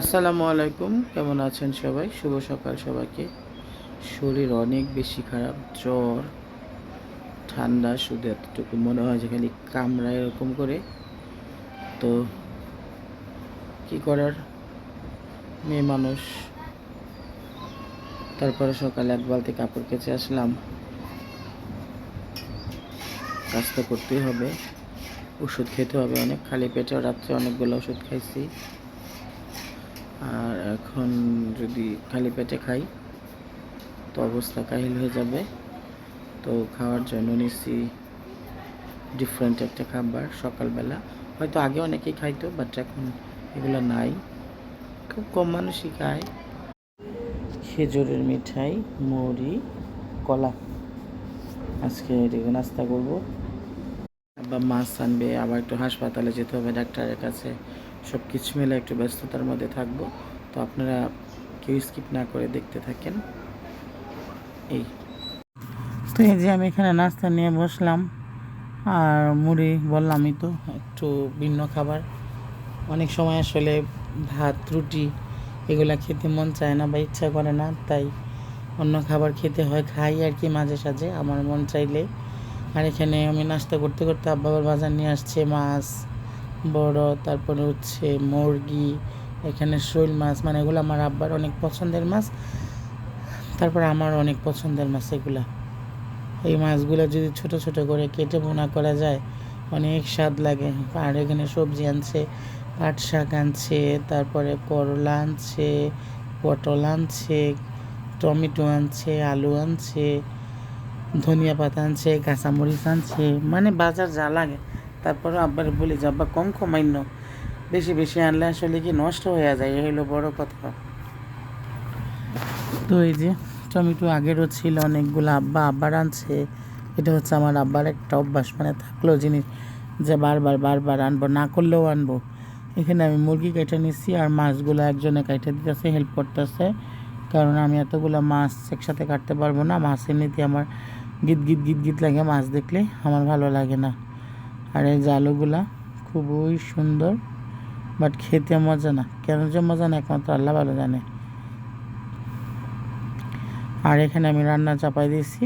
আসসালামু আলাইকুম, কেমন আছেন সবাই? শুভ সকাল সবাইকে। শরীর অনেক বেশি খারাপ, জ্বর, ঠান্ডা, শুধু এতটুকু মনে হয় যে খালি কামড়া এরকম করে। তো কি করার? মেয়ে মানুষ। তারপরে সকালে এক বালতি কাপড় কেচে আসলাম। কাজ তো করতেই হবে। ওষুধ খেতে হবে অনেক। খালি পেটে রাত্রে অনেকগুলো ওষুধ খাইছি। আর এখন যদি খালি পেটে খাই, তো অবস্থা কাহিল হয়ে যাবে। তো খাওয়ার জন্য নিচ্ছি ডিফারেন্ট একটা খাবার সকালবেলা। হয়তো আগে অনেকেই খাইতো বাট এখন এগুলো নাই। খুব কম মানুষই খায়। খেজুরের মিঠাই, মুড়ি, কলা। আজকে নাস্তা করব। আবার মাছ আনবে, আবার একটু হাসপাতালে যেতে হবে, ডাক্তারের কাছে। সব কিছু মিলে একটু ব্যস্ততার মধ্যে থাকব। তো আপনারা কেউ স্কিপ না করে দেখতে থাকেন। এই। তো এই যে আমি এখানে নাস্তা নিয়ে বসলাম। আর মুড়ি বললামই তো, একটু ভিন্ন খাবার। অনেক সময় আসলে ভাত, রুটি এগুলা খেতে মন চায় না বা ইচ্ছা করে না, তাই অন্য খাবার খেতে হয়, খাই আর কি মাঝে সাঝে। আমার মন চাইলে আর এখানে আমি নাস্তা করতে করতে আব্বা আবার বাজার নিয়ে আসছে মাছ, বড়, তারপরে হচ্ছে মুরগি, এখানে শোল মাছ মানে এগুলো আমার আব্বার অনেক পছন্দের মাছ, তারপর আমার অনেক পছন্দের মাছ এগুলা। এই মাছগুলো যদি ছোট ছোট করে কেটে বোনা করা যায়, অনেক স্বাদ লাগে। আর এখানে সবজি আনছে, পাট শাক আনছে, তারপরে করলা আনছে, পটল আনছে, টমেটো আনছে, আলু আনছে ধনিয়া পাতা আনছে, কাঁচামরিচ আনছে মানে বাজার যা লাগে। তারপরে আব্বার বলি যে কম কমাইন্য বেশি বেশি আনলে আসলে কি নষ্ট হয়ে যায়? এই হলো বড় কথা। তো এই যে, টমেটো আগেরও ছিল, অনেকগুলো আব্বা আব্বার আনছে। এটা হচ্ছে আমার আব্বার একটা অভ্যাস মানে থাকল জিনিস যে বারবার বারবার আনব, না করলেও আনব। এখানে আমি মুরগি কেটে নিচ্ছি আর মাছগুলো একজনে কেটে দিতেছে, হেল্প করতেছে। কারণ আমি এতগুলো মাছ একসাথে কাটতে পারব না, মাছ এমনিতে আমার গীত গীত গীত গীত লাগে মাছ দেখলে, আমার ভালো লাগে না। আর এই জালুগুলা খুবই সুন্দর বাট খেতে মজা না। কেন যে মজা না, একমাত্র আল্লাহ ভালো জানে। আর এখানে আমি রান্না চাপাই দিয়েছি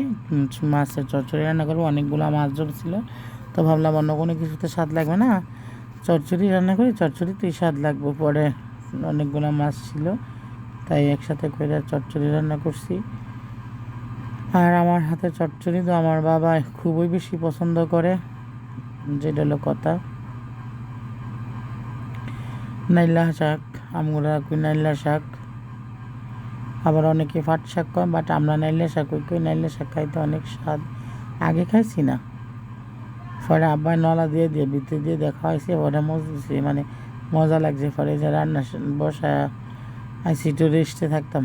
মাছের চচ্চড়ি রান্না করব, অনেকগুলো মাছ ছিল তো ভাবলাম অন্য কোনো কিছুতে স্বাদ লাগবে না। চচ্চড়ি রান্না করি, চচ্চড়িতেই স্বাদ লাগবে পরে। অনেকগুলো মাছ ছিল, তাই একসাথে করে চচ্চড়ি রান্না করছি। আমার হাতে চটচড়ি তো আমার বাবা খুবই বেশি পছন্দ করে, যেটা হলো কথা। নাইলা শাক আমরা কই নাইলা শাক। আবার অনেকে ফাট শাক কয় বাট আমরা নাইলা শাক কই কই নাইলা শাক খাইতে অনেক স্বাদ। আগে খাইছি না। পরে আব্বাই নলা দিয়ে দিয়ে ভিতরে দিয়ে দেখা হয়েছে ওটা মজছে মানে মজা লাগছে। পরে যে রান্না বসা আইসি একটু রেস্টে থাকতাম।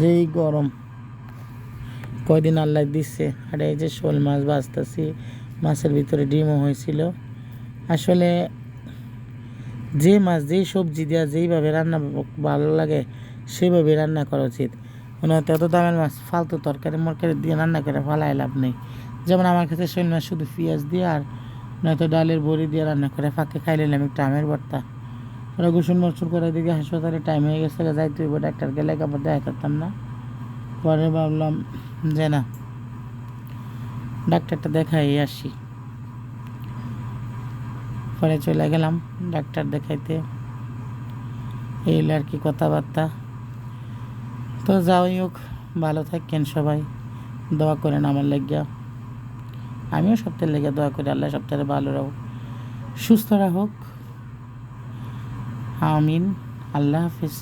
যেই গরম। কয়দিন আল্লাহ দিচ্ছে আর এই যে শোল মাছ বাঁচতেছি মাছের ভিতরে ডিমও হয়েছিল। আসলে যে মাছ যেই সবজি দেওয়া যেইভাবে রান্না ভালো লাগে সেভাবে রান্না করা উচিত। মনে হয় এত দামের মাছ, ফালতু তরকারি মরকারি দিয়ে রান্না করে ফালাই লাভ নেই। যেমন আমার কাছে শোল মাছ শুধু পেঁয়াজ দিয়ে আর নয়তো ডালের বড়ি দিয়ে রান্না করে ফাঁকে খাই নিলাম একটু আমের ভর্তা। ওরা গোসল মরসুল করে দিকে হাসপাতালে টাইম হয়ে গেছে, যাইতে হইব ডাক্তার গেলে কাপড় দেখা করতাম না। পরে ভাবলাম যে না, ডাক্তারটা দেখাই আসি। পরে চলে গেলাম ডাক্তার দেখাইতে। এই আর কি কথাবার্তা। তো যাই হোক, ভালো থাকেন সবাই। দোয়া করেন আমার লাগিয়া। আমিও সপ্তাহের লেগে দোয়া করি, আল্লাহ সপ্তাহে ভালো রাখুক, সুস্থ রাখুক। আমিন। আল্লাহ হাফিজ।